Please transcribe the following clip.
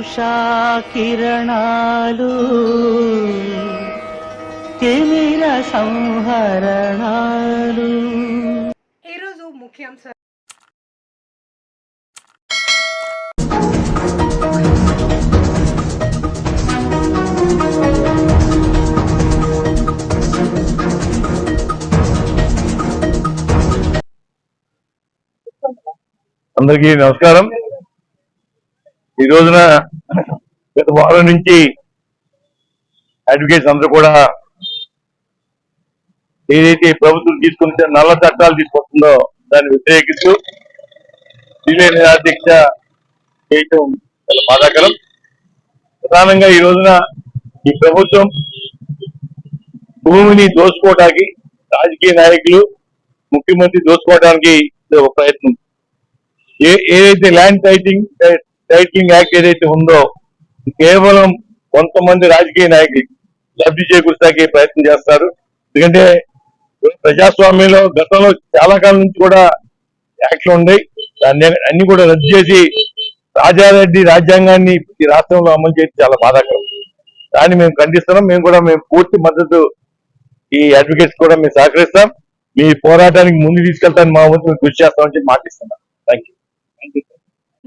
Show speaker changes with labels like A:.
A: ఉషా కిరణాలు తిమిర సంహరణాలు.
B: ఈరోజు ముఖ్యాంశాలు
C: అందరికీ నమస్కారం. ఈ రోజున గత వారం నుంచి అడ్వకేట్స్ అందరూ కూడా ఏదైతే ప్రభుత్వం తీసుకుని నల్ల చట్టాలు తీసుకొస్తుందో దాన్ని వ్యతిరేకిస్తూ ఢిల్లీ అధ్యక్ష చేయటం చాలా బాధాకరం. ప్రధానంగా ఈ రోజున ఈ ప్రభుత్వం భూమిని దోచుకోవడానికి రాజకీయ నాయకులు ముఖ్యమంత్రి దోచుకోవడానికి ఒక ప్రయత్నం. ఏ ఏదైతే ల్యాండ్ టైటింగ్ టైటింగ్ యాక్ట్ ఏదైతే ఉందో కేవలం కొంతమంది రాజకీయ నాయకులు లబ్ధి చేకూర్చడానికి ప్రయత్నం చేస్తారు. ఎందుకంటే ప్రజాస్వామ్యంలో గతంలో చాలా కాలం నుంచి కూడా యాక్ట్లు ఉన్నాయి. దాన్ని అన్ని కూడా రద్దు చేసి రాజారెడ్డి రాజ్యాంగాన్ని ఈ రాష్ట్రంలో అమలు చేయడం చాలా బాధాకరం. దాన్ని మేము ఖండిస్తున్నాం. మేము కూడా మేము పూర్తి మద్దతు ఈ అడ్వకేట్స్ కూడా మేము సహకరిస్తాం. మీ పోరాటానికి ముందు తీసుకెళ్తాను మా వంతు కృషి చేస్తామని చెప్పి మాటిస్తున్నాం. Thank you